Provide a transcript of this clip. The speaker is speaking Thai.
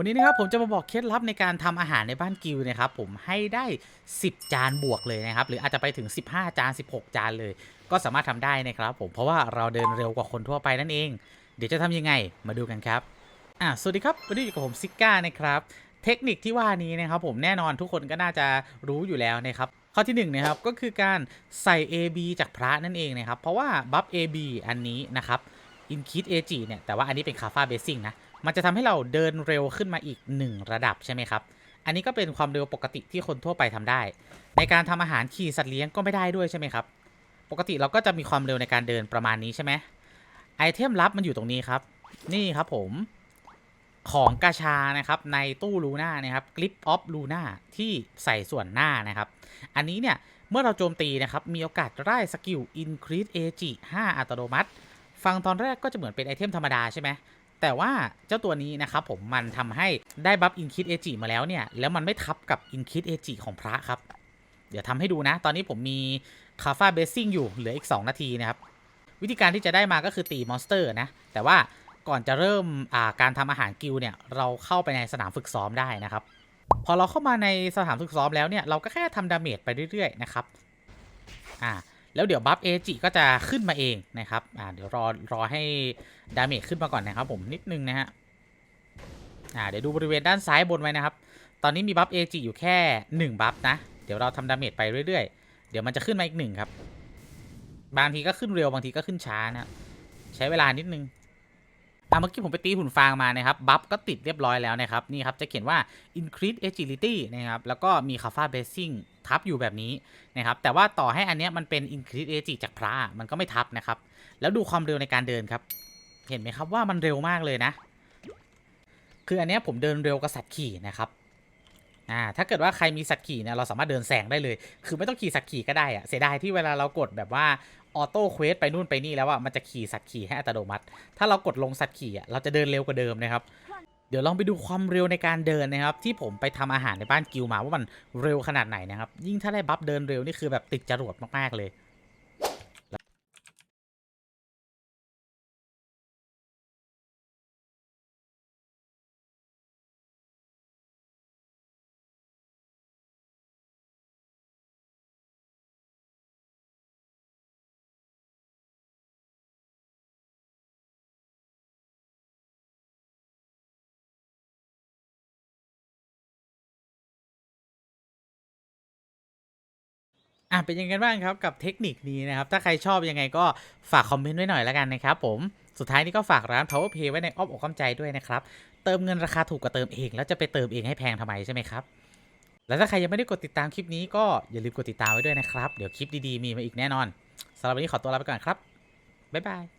วันนี้นะครับผมจะมาบอกเคล็ดลับในการทำอาหารในบ้านกิวนะครับผมให้ได้ 10 จานบวกเลยนะครับหรืออาจจะไปถึง 15 จาน 16 จานเลย ก็สามารถทำได้นะครับผมเพราะว่าเราเดินเร็วกว่าคนทั่วไปนั่นเอง เดี๋ยวจะทำยังไงมาดูกันครับอะสวัสดีครับวันนี้อยู่กับผมซิก้านะครับเทคนิคที่ว่านี้นะครับผมแน่นอนทุกคนก็น่าจะรู้อยู่แล้วนะครับข้อที่หนึ่งนะครับก็คือการใส่ AB จากพระนั่นเองนะครับเพราะว่าบัฟ AB อันนี้นะครับอินคิด AG เนี่ยแต่ว่าอันนี้เป็นคาฟาเบสซิ่งนะ มันจะทำให้เราเดินเร็วขึ้นมาอีก 1 ระดับใช่ไหมครับ อันนี้ก็เป็นความเร็วปกติที่คนทั่วไปทำได้ ในการทำอาหารขี่สัตว์เลี้ยงก็ไม่ได้ด้วยใช่ไหมครับ ปกติเราก็จะมีความเร็วในการเดินประมาณนี้ใช่ไหมไอเทมลับมันอยู่ตรงนี้ครับ นี่ครับผมของกาชานะครับในตู้ลูน่านะครับกลิปออฟลูน่าที่ใส่ส่วนหน้านะครับ อันนี้เนี่ยเมื่อเราโจมตีนะครับมีโอกาสได้สกิล increase AG 5 อัตโนมัติ ฟังตอนแรกก็จะเหมือนเป็นไอเทมธรรมดาใช่ไหม แต่ว่าเจ้าตัวนี้นะครับผมมันทำให้ได้บัฟอินคิดเอจิมาแล้วเนี่ย แล้วมันไม่ทับกับอินคิดเอจิของพระครับ เดี๋ยวทำให้ดูนะ ตอนนี้ผมมีคาฟาเบสซิ่งอยู่เหลืออีก 2 นาทีนะครับ วิธีการที่จะได้มาก็คือตีมอนสเตอร์นะ แต่ว่าก่อนจะเริ่มาการทำอาหารกิลเนี่ย เราเข้าไปในสนามฝึกซ้อมได้นะครับ พอเราเข้ามาในสนามฝึกซ้อมแล้วเนี่ย เราก็แค่ทำดาเมจไปเรื่อยๆนะครับ อ่า แล้วเดี๋ยวบัฟเอจิก็จะขึ้นมาเองนะครับอ่าเดี๋ยวรอรอให้ดาเมจขึ้นมาก่อนนะครับผมนิดนึงนะฮะอ่าเดี๋ยวดูบริเวณด้านซ้ายบนไว้นะครับ ตอนนี้มีบัฟเอจิอยู่แค่ 1 บัฟนะ เดี๋ยวเราทำดาเมจไปเรื่อยๆ เดี๋ยวมันจะขึ้นมาอีกหนึ่งครับ บางทีก็ขึ้นเร็วบางทีก็ขึ้นช้านะ ใช้เวลานิดนึง อะเมื่อกี้ผมไปตีหุ่นฟางมานะครับ บัฟก็ติดเรียบร้อยแล้วนะครับ นี่ครับ จะเขียนว่า increase agility นะครับ แล้วก็มี kappa basing ทับอยู่แบบนี้นะครับ แต่ว่าต่อให้อันเนี้ยมันเป็น increase ag จากพระมันก็ไม่ทับนะครับ แล้วดูความเร็วในการเดินครับ เห็นไหมครับว่ามันเร็วมากเลยนะ คืออันเนี้ยผมเดินเร็วกว่าสัตว์ขี่นะครับอ่าถ้าเกิดว่าใครมีสัตว์ขี่เนี่ยเราสามารถเดินแซงได้เลย คือไม่ต้องขี่สัตว์ขี่ก็ได้อะเสียดายที่เวลาเรากดแบบว่า ออโต้เควสไปนู่นไปนี่แล้วอะมันจะขี่สัตว์ขี่ให้อัตโนมัติ ถ้าเรากดลงสัตว์ขี่อะเราจะเดินเร็วกว่าเดิมนะครับ เดี๋ยวลองไปดูความเร็วในการเดินนะครับ ที่ผมไปทำอาหารในบ้านกิวมาว่ามันเร็วขนาดไหนนะครับ ยิ่งถ้าได้บัฟเดินเร็วนี่คือแบบติดจรวดมากๆเลย อะเป็นยังไงบ้างครับกับเทคนิคนี้นะครับ ถ้าใครชอบยังไงก็ฝากคอมเมนต์ไว้หน่อยแล้วกันนะครับผมสุดท้ายนี้ก็ฝากร้าน Power Pay ไว้ในอ้อมอกอ้อมใจด้วยนะครับ เติมเงินราคาถูกกว่าเติมเอง แล้วจะไปเติมเองให้แพงทำไมใช่ไหมครับ แล้วถ้าใครยังไม่ได้กดติดตามคลิปนี้ก็อย่าลืมกดติดตามไว้ด้วยนะครับ เดี๋ยวคลิปดีๆมีมาอีกแน่นอนสำหรับวันนี้ขอตัวลาไปก่อนครับบ๊ายบาย